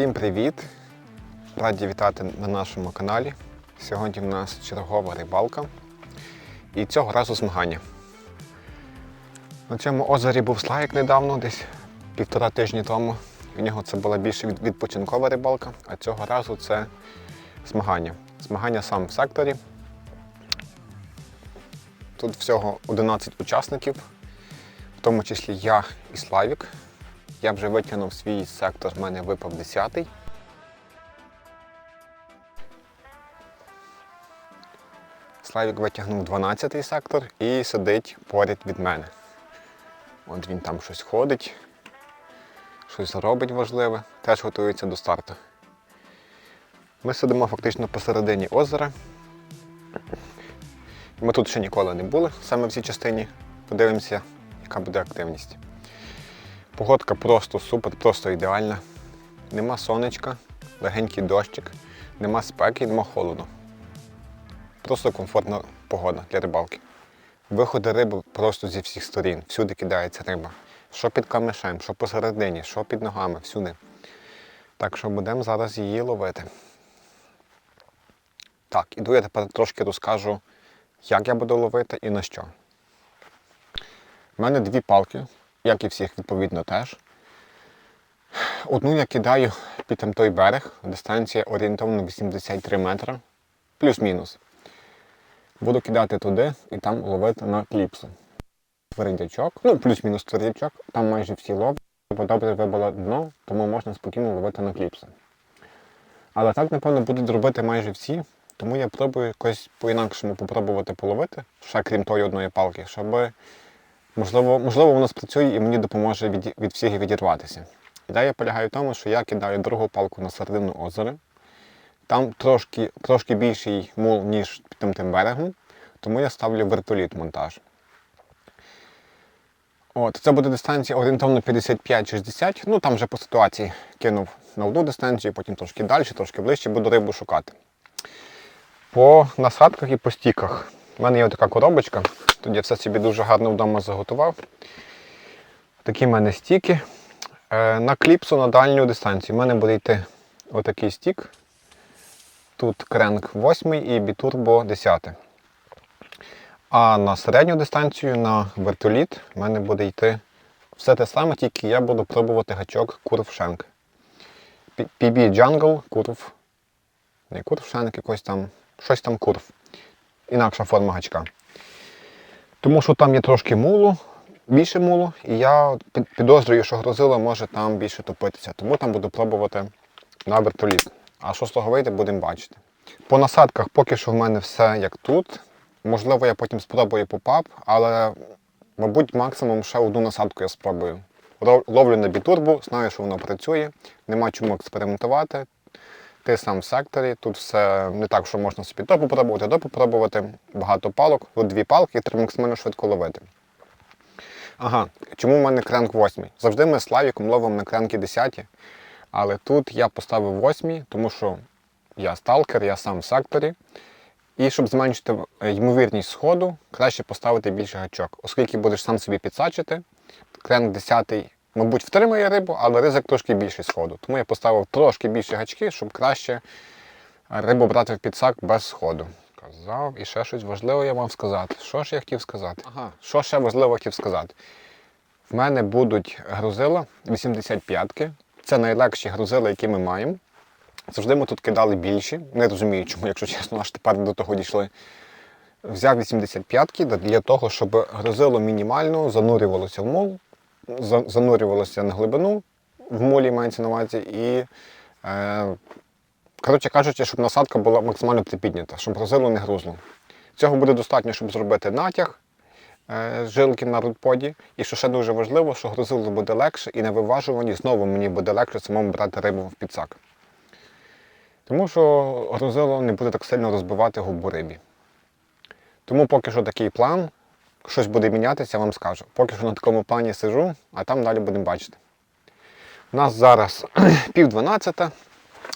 Всім привіт! Раді вітати на нашому каналі. Сьогодні в нас чергова рибалка і цього разу змагання. На цьому озері був слайк недавно, десь півтора тижні тому. В нього це була більше відпочинкова рибалка, а цього разу це змагання. Змагання сам в секторі. Тут всього 11 учасників, в тому числі я і Славік. Я вже витягнув свій сектор, в мене випав 10-й. Славік витягнув 12-й сектор і сидить поряд від мене. От він там щось ходить, щось робить важливе, теж готується до старту. Ми сидимо фактично посередині озера. Ми тут ще ніколи не були, саме в цій частині. Подивимося, яка буде активність. Погодка просто супер, просто ідеальна. Нема сонечка, легенький дощик, нема спеки, нема холоду. Просто комфортна погода для рибалки. Виходи риби просто зі всіх сторін, всюди кидається риба. Що під камешем, що посередині, що під ногами, всюди. Так що будемо зараз її ловити. Так, іду я тепер трошки розкажу, як я буду ловити і на що. У мене дві палки, як і всіх, відповідно, теж. Одну я кидаю під там той берег, дистанція орієнтовно 83 метри, плюс-мінус. Буду кидати туди і там ловити на кліпсу. Твердячок, ну плюс-мінус твердячок, там майже всі ловлять, бо добре вибило дно, тому можна спокійно ловити на кліпси. Але так, напевно, будуть робити майже всі, тому я пробую якось по-інакшому попробувати половити, ще крім тої одної палки, щоб Можливо, можливо, воно спрацює і мені допоможе від, від всіх відірватися. Ідея полягає в тому, що я кидаю другу палку на середину озера. Там трошки, трошки більший мул, ніж під тим, тим берегом, тому я ставлю вертоліт монтаж. От, це буде дистанція орієнтовно 55-60. Ну там вже по ситуації кинув на одну дистанцію, потім трошки далі, трошки ближче, буду рибу шукати. По насадках і по стіках. У мене є така коробочка. Тут я все собі дуже гарно вдома заготував. Такі в мене стіки. Е, На кліпсу на дальню дистанцію. У мене буде йти отакий стік. Тут кренк 8 і бітурбо 10. А на середню дистанцію на вертоліт в мене буде йти все те саме, тільки я буду пробувати гачок Shank. PB Jungle Curve. Не Shank, якось там, щось там Curve. Інакша форма гачка. Тому що там є трошки мулу, більше мулу, і я під- підозрюю, що грозило може там більше топитися. Тому там буду пробувати на вертоліт. А що з того вийде, будемо бачити. По насадках поки що в мене все як тут. Можливо, я потім спробую попап, але, мабуть, максимум ще одну насадку я спробую. Ловлю на бітурбу, знаю, що воно працює, нема чому експериментувати. Ти сам в секторі, тут все не так, що можна собі то попробувати, то попробувати. Багато палок, тут дві палки, і треба максимально швидко ловити. Ага, чому в мене кренк 8? Завжди ми Славіком ловимо на кренки 10, але тут я поставив 8, тому що я сталкер, я сам в секторі. І щоб зменшити е, ймовірність сходу, краще поставити більше гачок. Оскільки будеш сам собі підсачити, кренк 10 мабуть, втримає рибу, але ризик трошки більший сходу. Тому я поставив трошки більше гачки, щоб краще рибу брати в підсак без сходу. Казав, і ще щось важливе я мав сказати. Що ж я хотів сказати? Ага, що ще важливо хотів сказати? В мене будуть грузила 85-ки. Це найлегші грузила, які ми маємо. Завжди ми тут кидали більші. Не розумію, чому, якщо чесно, аж тепер до того дійшли. Взяв 85-ки для того, щоб грузило мінімально занурювалося в мол, занурювалося на глибину, в молі мається на увазі, і, е, коротше кажучи, щоб насадка була максимально припіднята, щоб грузило не грузло. Цього буде достатньо, щоб зробити натяг е, жилки на рудподі. І що ще дуже важливо, що грузило буде легше і на виважуванні знову мені буде легше самому брати рибу в підсак. Тому що грузило не буде так сильно розбивати губу рибі. Тому поки що такий план. Щось буде мінятися, я вам скажу. Поки що на такому плані сижу, а там далі будемо бачити. У нас зараз пів дванадцята,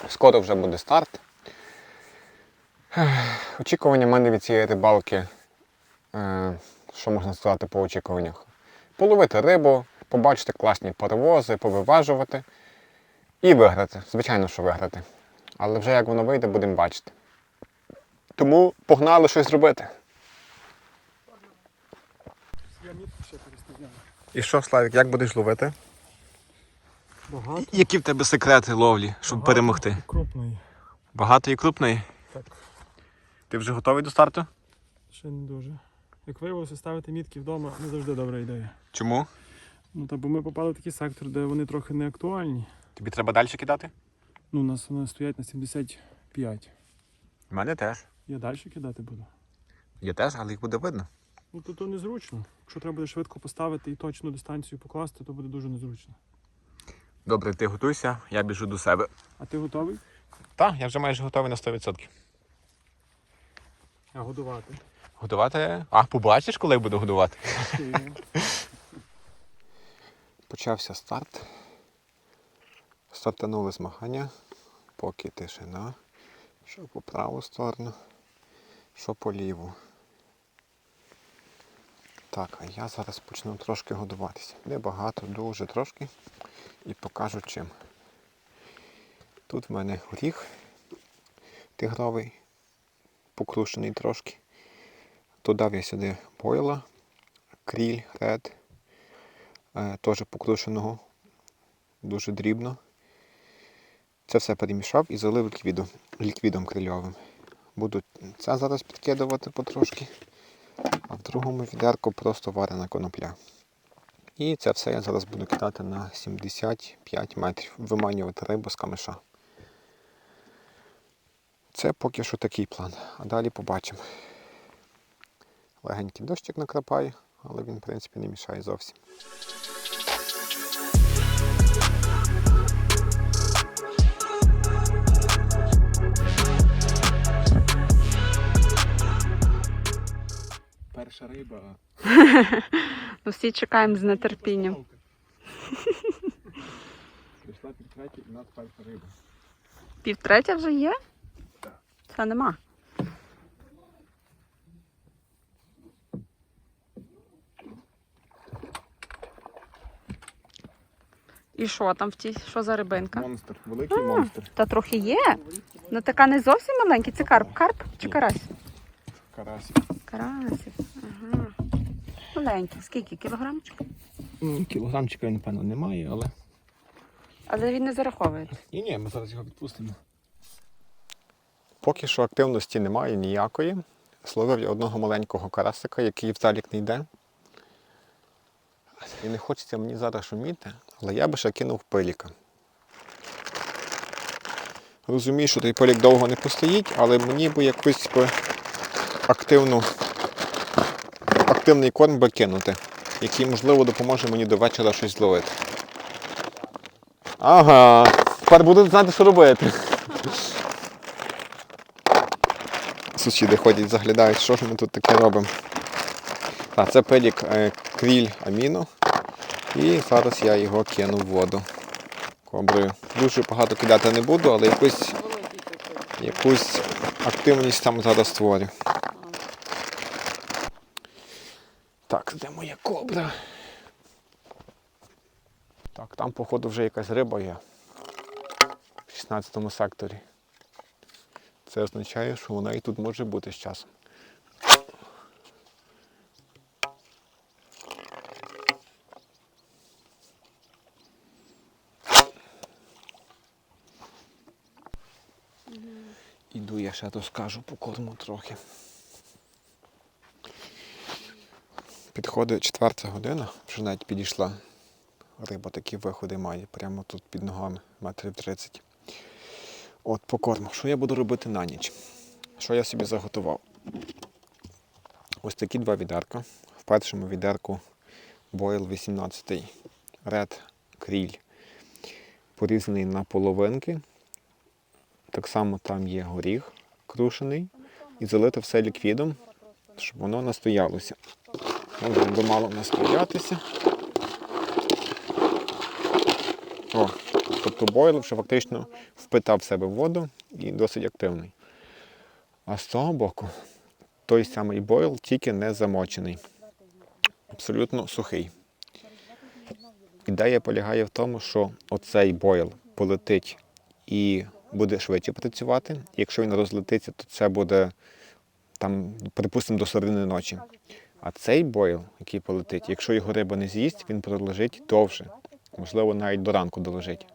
скоро вже буде старт. Очікування в мене від цієї рибалки, е, що можна сказати по очікуваннях? Половити рибу, побачити класні перевози, повиважувати і виграти. Звичайно, що виграти. Але вже як воно вийде, будемо бачити. Тому погнали щось робити. Я мітку ще переставляю. І що, Славік, як будеш ловити? Багато. Які в тебе секрети ловлі, щоб Багато перемогти? і Крупної. Багато і крупної. Так, Ти вже готовий до старту? ще не дуже. Як виявилося, ставити мітки вдома не завжди добра ідея. Чому? Ну та бо ми попали в такий сектор, де вони трохи не актуальні. Тобі треба далі кидати? Ну, у нас вони стоять на 75. У мене теж. Я далі кидати буду. Я теж, але їх буде видно. Ну то, то незручно. Якщо треба буде швидко поставити і точну дистанцію покласти, то буде дуже незручно. Добре, ти готуйся, я біжу до себе. А ти готовий? Так, я вже майже готовий на 100%. А годувати. Готувати? А, побачиш, коли я буду годувати? Почався старт. Стартанули змагання, поки тишина. Що по праву сторону, що по ліву. Так, а я зараз почну трошки годуватися. Небагато, дуже трошки. І покажу чим. Тут в мене горіх тигровий, покрушений трошки. Додав я сюди бойла, кріль, ред, е, теж покрушеного, дуже дрібно. Це все перемішав і залив ліквідом, ліквідом крильовим. Буду це зараз підкидувати потрошки, а в другому відерку просто варена конопля. І це все я зараз буду кидати на 75 метрів, виманювати рибу з камиша. Це поки що такий план, а далі побачимо. Легенький дощик накрапає, але він, в принципі, не мішає зовсім. Перша риба. Ну, всі чекаємо з нетерпінням. Прийшла під третій і нас перша риба. Півтретя вже є? Це нема. І що там в тій? Що за рибинка? Монстр, великий монстр. Та трохи є. Ну така не зовсім маленька. Це карп. Карп чи карась? Карасик. Карасик. Маленький. Скільки? Кілограмчик? Кілограмчика, напевно, немає, але. Але він не зараховує. Ні, ні, ми зараз його відпустимо. Поки що активності немає ніякої. Словив я одного маленького карасика, який в залік не йде. І не хочеться мені зараз шуміти, але я би ще кинув пиліка. Розумію, що той пилік довго не постоїть, але мені би якусь би активну, активний корм би кинути, який, можливо, допоможе мені до вечора щось зловити. Ага, тепер буду знати, що робити. Сусіди ходять, заглядають, що ж ми тут таке робимо. А, це пелік е, кріль аміно. І зараз я його кину в воду. Коброю. Дуже багато кидати не буду, але якусь, якусь активність там зараз створю. Так, де моя? Так, там, походу, вже якась риба є. В 16 секторі. Це означає, що вона і тут може бути з часом. Іду я ще розкажу по корму трохи. Підходить четверта година, вже навіть підійшла. Риба такі виходи має прямо тут під ногами, метрів 30. От по корму. Що я буду робити на ніч? Що я собі заготував? Ось такі два відерка. В першому відерку бойл 18 ред кріль порізаний на половинки. Так само там є горіх крушений. І залити все ліквідом, щоб воно настоялося. Воно би мало настоятися. О, тобто бойл вже фактично впитав в себе воду і досить активний. А з цього боку той самий бойл, тільки не замочений. Абсолютно сухий. Ідея полягає в тому, що оцей бойл полетить і буде швидше працювати. Якщо він розлетиться, то це буде там, припустимо, до середини ночі. А цей бойл, який полетить, якщо його риба не з'їсть, він пролежить довше. Можливо, навіть до ранку долежить.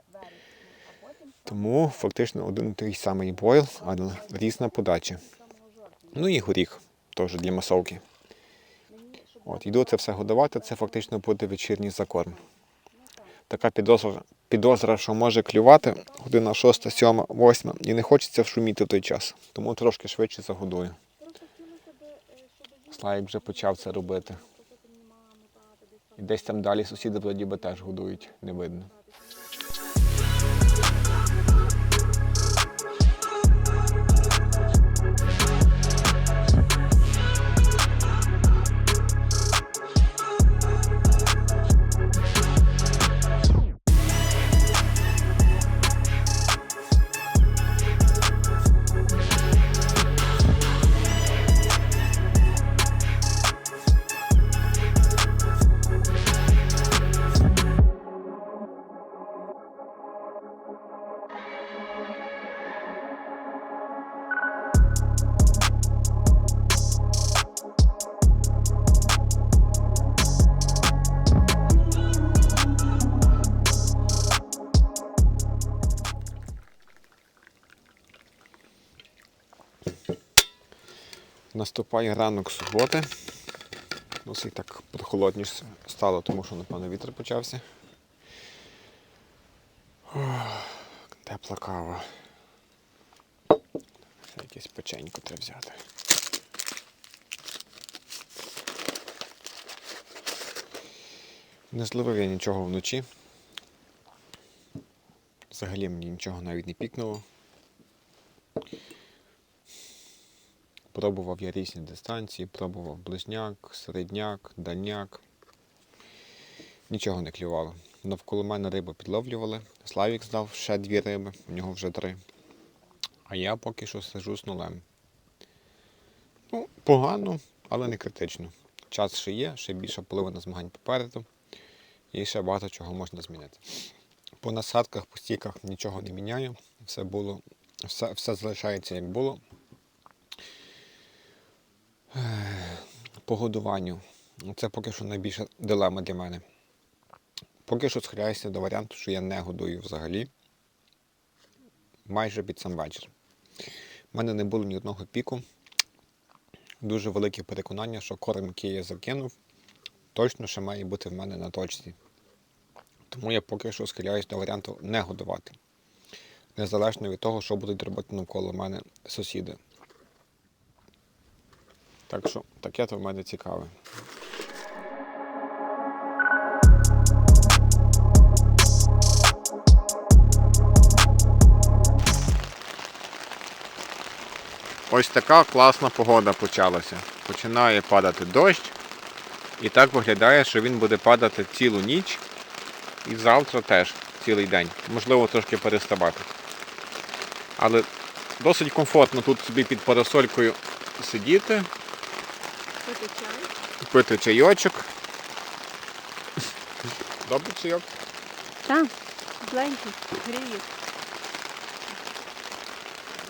Тому фактично один і той самий бойл, але різна подача. Ну і горіх теж для масовки. От, йду це все годувати, це фактично буде вечірній закорм. Така підозра, підозра, що може клювати година 6, 7, 8, і не хочеться вшуміти в той час. Тому трошки швидше загодую. Славік вже почав це робити. І десь там далі сусіди вроді би теж годують, не видно. Наступає ранок суботи. Досить так прохолодніше стало, тому що, напевно, вітер почався. Ох, Тепла кава. Ще якесь печенько треба взяти. Не зловив я нічого вночі. Взагалі мені нічого навіть не пікнуло. Пробував я різні дистанції, пробував близняк, середняк, дальняк. Нічого не клювало. Навколо мене рибу підловлювали. Славік здав ще дві риби, у нього вже три. А я поки що сижу з нулем. Ну, погано, але не критично. Час ще є, ще більша половина змагань попереду. І ще багато чого можна змінити. По насадках, по стійках нічого не міняю. Все було, все, все залишається як було. По годуванню. Це поки що найбільша дилема для мене. Поки що схиляюся до варіанту, що я не годую взагалі. Майже під сам вечір. У мене не було ні одного піку. Дуже велике переконання, що корм, який я закинув, точно ще має бути в мене на точці. Тому я поки що схиляюсь до варіанту не годувати. Незалежно від того, що будуть робити навколо мене сусіди. Так що таке то в мене цікаве. Ось така класна погода почалася. Починає падати дощ. І так виглядає, що він буде падати цілу ніч. І завтра теж цілий день. Можливо, трошки переставати. Але досить комфортно тут собі під парасолькою сидіти, пити чайочок. Добрий чайок. Так, зленький, гріє.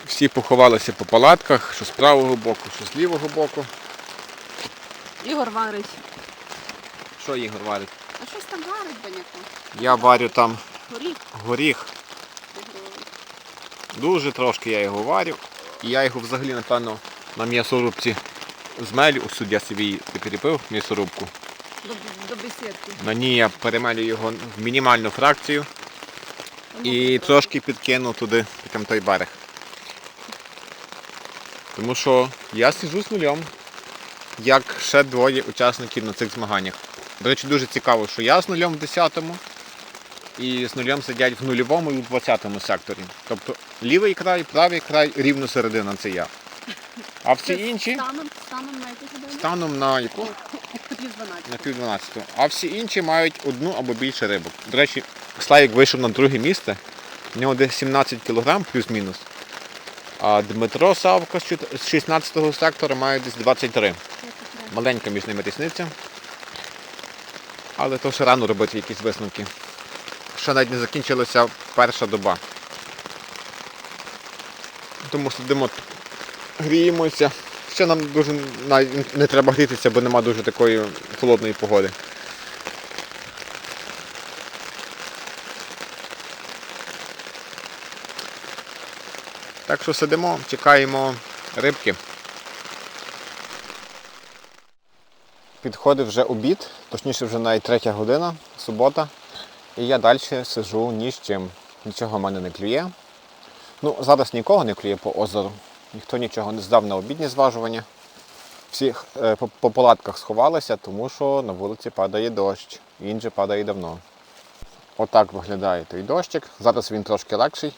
Всі поховалися по палатках, що з правого боку, що з лівого боку. Ігор варить. Що Ігор варить? А щось там варить, баняко? Я варю там Горіх горіх. Дуже трошки я його варю. І я його взагалі, напевно, на м'ясорубці змелю. Ось тут я собі прикріпив м'ясорубку. До, до бесідки. На ній я перемелю його в мінімальну фракцію Ну, і трошки підкину туди, прям той берег. Тому що я сиджу з нульом, як ще двоє учасників на цих змаганнях. До речі, дуже цікаво, що я з нулем в 10-му і з нулем сидять в нульовому і в 20-му секторі. Тобто лівий край, правий край, рівно середина це я. А всі інші Станом, станом на яку годину? станом на яку? Пів 12. На пів 12. А всі інші мають одну або більше рибок. До речі, Славік вийшов на друге місце. В нього десь 17 кг плюс-мінус. А Дмитро Савко з чот- з 16-го сектора має десь 23. Маленька між ними різниця. Але то ще рано робити якісь висновки. Ще навіть не закінчилася перша доба. Тому сидимо, гріємося. Ще нам дуже не треба грітися, бо нема дуже такої холодної погоди. Так що сидимо, чекаємо рибки. Підходить вже обід, точніше вже навіть третя година, субота. І я далі сижу ні з чим. Нічого в мене не клює. Ну, зараз нікого не клює по озеру. Ніхто нічого не здав на обідні зважування. Всі е, по, палатках сховалися, тому що на вулиці падає дощ. Він же падає давно. Отак виглядає той дощик. Зараз він трошки легший.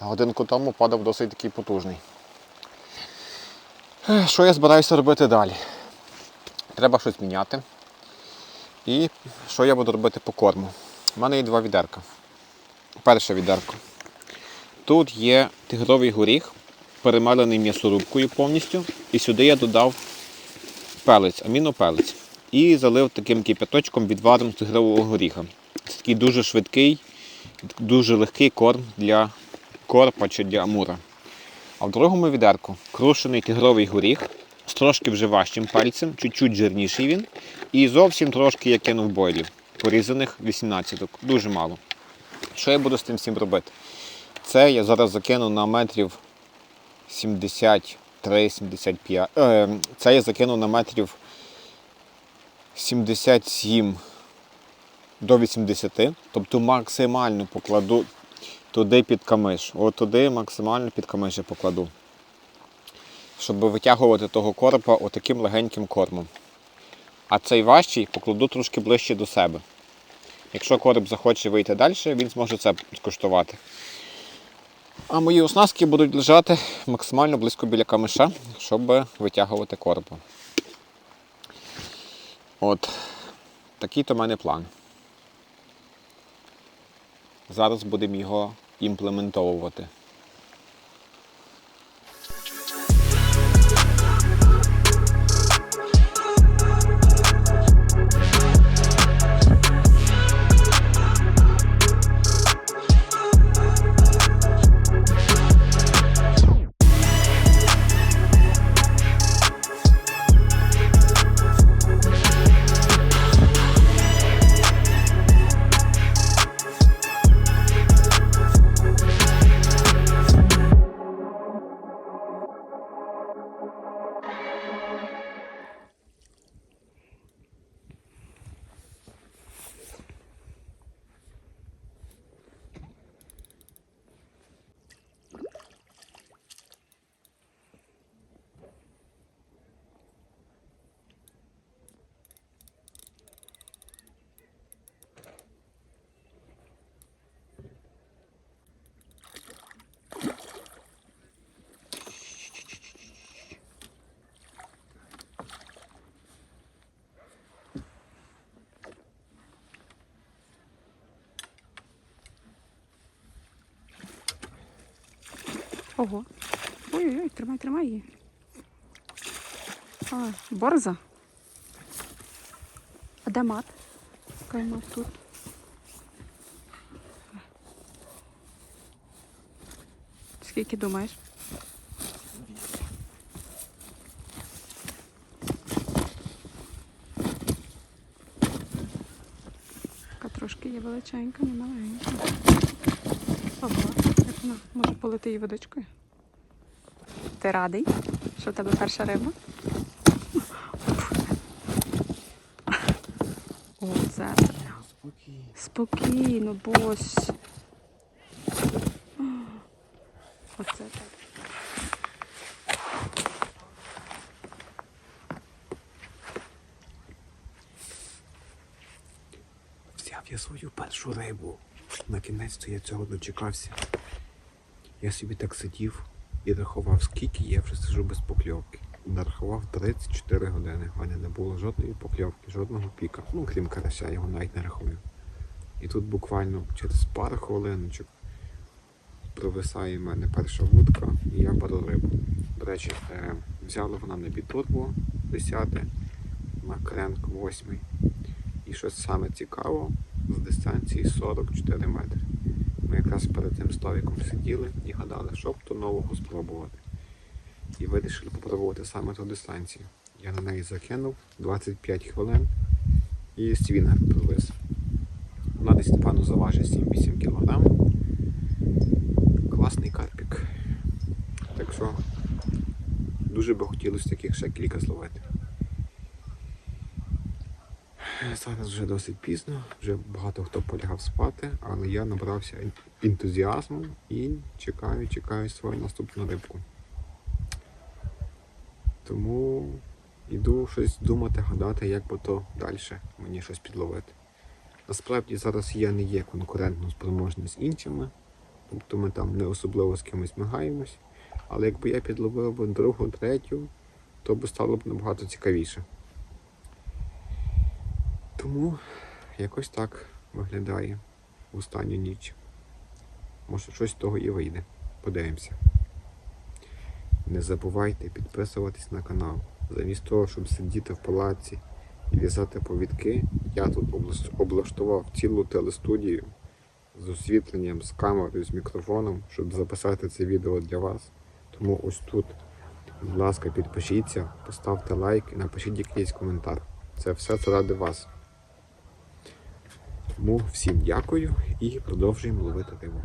Годинку тому падав досить такий потужний. Е, Що я збираюся робити далі? Треба щось міняти. І що я буду робити по корму? У мене є два відерка. Перше відерко. Тут є тигровий горіх, перемелений м'ясорубкою повністю. І сюди я додав пелець, амінопелець. І залив таким кипяточком відваром з тигрового горіха. Це такий дуже швидкий, дуже легкий корм для корпа чи для амура. А в другому відерку крушений тигровий горіх з трошки вже важчим пальцем, чуть-чуть жирніший він. І зовсім трошки я кинув бойлів, порізаних 18 дуже мало. Що я буду з тим всім робити? Це я зараз закину на метрів 73-75. Е, це я закину на метрів 77 до 80. Тобто максимально покладу туди під камиш. От туди максимально під камиш я покладу. Щоб витягувати того коропа отаким легеньким кормом. А цей важчий покладу трошки ближче до себе. Якщо короб захоче вийти далі, він зможе це скуштувати. А мої оснастки будуть лежати максимально близько біля камиша, щоб витягувати корпу. От такий то в мене план. Зараз будемо його імплементовувати. Ого. Ой-ой-ой, тримай, тримай її. А, борза. А де мат? Кай мат тут. Скільки думаєш? Така трошки є величенька, не маленька. Може полити її водичкою. Ти радий, що в тебе перша риба? О, це спокійно, бось. Оце так. Взяв я свою першу рибу. На кінець я цього дочекався. Я собі так сидів і рахував, скільки я вже сижу без покльовки. Нарахував 34 години. У мене не було жодної покльовки, жодного піка. Ну, крім карася, його навіть не рахую. І тут буквально через пару хвилиночок провисає в мене перша вудка і я беру рибу. До речі, е, взяла вона на бітурбо 10 на кренк 8. І щось саме цікаво, з дистанції 44 метри. Ми якраз перед тим столиком сиділи і гадали, що б то нового спробувати. І вирішили попробувати саме ту дистанцію. Я на неї закинув 25 хвилин і свінгер провис. Вона десь напевно заважить 7-8 кг. Класний карпік. Так що дуже би хотілося таких ще кілька зловити. Зараз вже досить пізно, вже багато хто полягав спати, але я набрався ентузіазму і чекаю, чекаю свою наступну рибку. Тому йду щось думати, гадати, як би то далі мені щось підловити. Насправді зараз я не є конкурентно спроможний з іншими, тобто ми там не особливо з кимось змагаємось. Але якби я підловив би другу, третю, то би стало б набагато цікавіше. Тому якось так виглядає останню ніч. Може щось з того і вийде. Подивимося. Не забувайте підписуватись на канал. Замість того, щоб сидіти в палаці і в'язати повідки, я тут облаштував цілу телестудію з освітленням, з камерою, з мікрофоном, щоб записати це відео для вас. Тому ось тут, будь ласка, підпишіться, поставте лайк і напишіть якийсь коментар. Це все заради вас. Тому всім дякую і продовжуємо ловити рибу.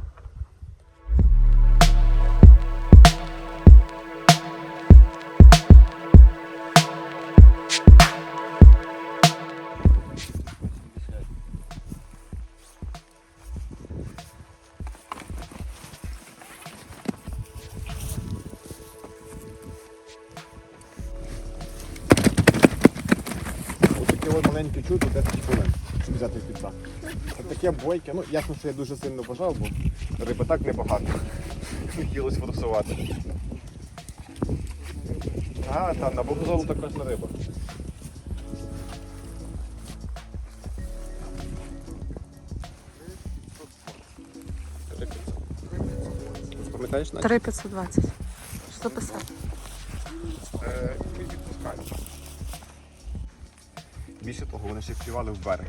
Це. Ну, ясно, що я дуже сильно бажав, бо риби так небагато. Хотілося форсувати. А, там на богозолу така класна риба. Пам'ятаєш, Настя? 3520. Що? Е, ми відпускаємо. Більше того, вони ще впівали в берег.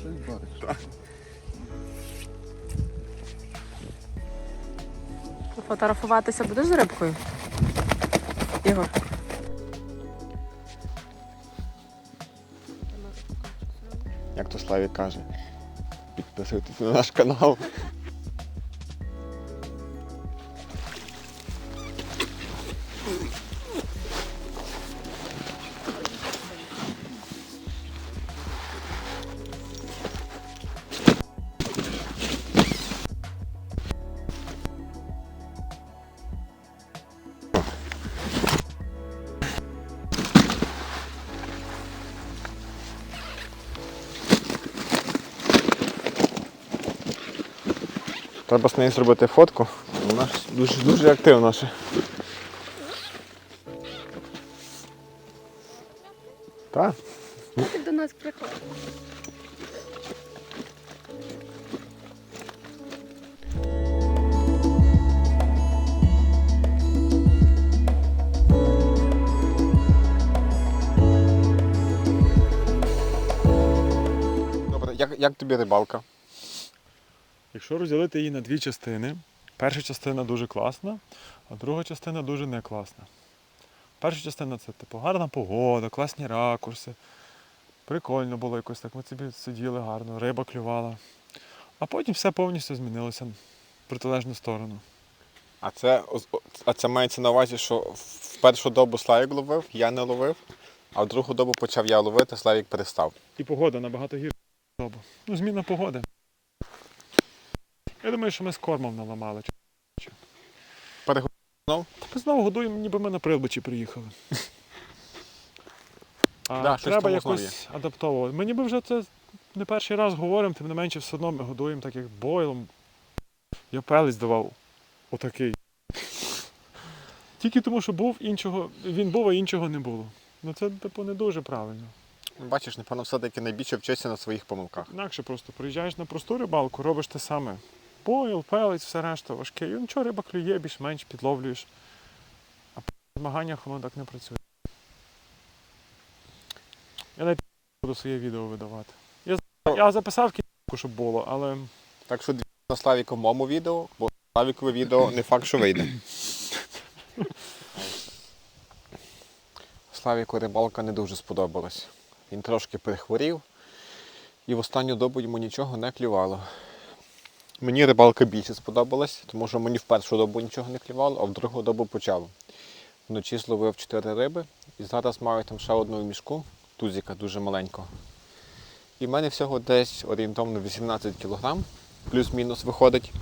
Щось бариш. Так. Фотографуватися будеш з рибкою? Ігор. Як то Славі каже, підписуйтесь на наш канал. Треба з нею зробити фотку. Вона ж дуже, дуже активна ще. Так. Ти до нас приходиш. Добре, як, як тобі рибалка? Якщо розділити її на дві частини, перша частина дуже класна, а друга частина дуже не класна. Перша частина це типу гарна погода, класні ракурси. Прикольно було якось так. Ми собі сиділи гарно, риба клювала. А потім все повністю змінилося в протилежну сторону. А це, а це мається на увазі, що в першу добу Славік ловив, я не ловив, а в другу добу почав я ловити, Славік перестав. І погода набагато гірша. добу. Ну, зміна погоди. Я думаю, що ми з кормом наламали. Перегодував? Ми знову годуємо, ніби ми на прилбичі приїхали. А Да, треба якось адаптовувати. Ми ніби вже це не перший раз говоримо, тим не менше все одно ми годуємо так як бойлом. Я пелець давав отакий. Тільки тому, що був іншого, він був, а іншого не було. Ну це типу не дуже правильно. Бачиш, напевно, все-таки найбільше вчишся на своїх помилках. Інакше просто приїжджаєш на просту рибалку, робиш те саме. Бойл, пелець, все решта важке. І нічого, риба клює, більш-менш підловлюєш. А при змаганнях воно так не працює. Я навіть буду своє відео видавати. Я, я записав кільку, щоб було, але Так що дивіться на Славіковому відео, бо Славікове відео не факт, що вийде. Славіку рибалка не дуже сподобалась. Він трошки перехворів і в останню добу йому нічого не клювало. Мені рибалка більше сподобалась, тому що мені в першу добу нічого не клювало, а в другу добу почало. Вночі зловив 4 риби і зараз маю там ще одну в мішку, тузіка дуже маленького. І в мене всього десь орієнтовно 18 кг, плюс-мінус виходить.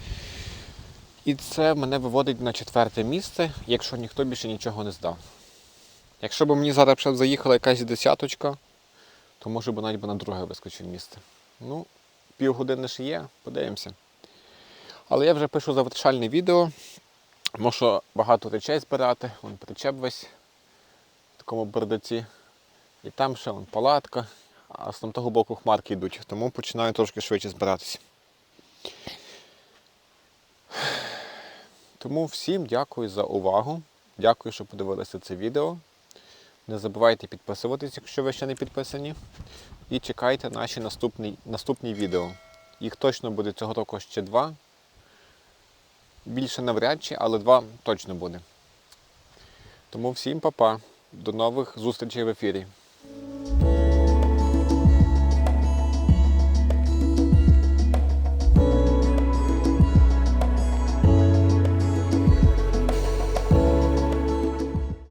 І це мене виводить на четверте місце, якщо ніхто більше нічого не здав. Якщо б мені зараз ще заїхала якась десяточка, то може б навіть на друге вискочив місце. Ну, півгодини ще є, подивимося. Але я вже пишу завершальне відео. Можу багато речей збирати. Вон причеп весь в такому бардаці. І там ще вон палатка, а з того боку хмарки йдуть, тому починаю трошки швидше збиратися. Тому всім дякую за увагу. Дякую, що подивилися це відео. Не забувайте підписуватись, якщо ви ще не підписані. І чекайте наші наступні, наступні відео. Їх точно буде цього року ще два. Більше навряд чи, але два точно буде. Тому всім па-па. До нових зустрічей в ефірі.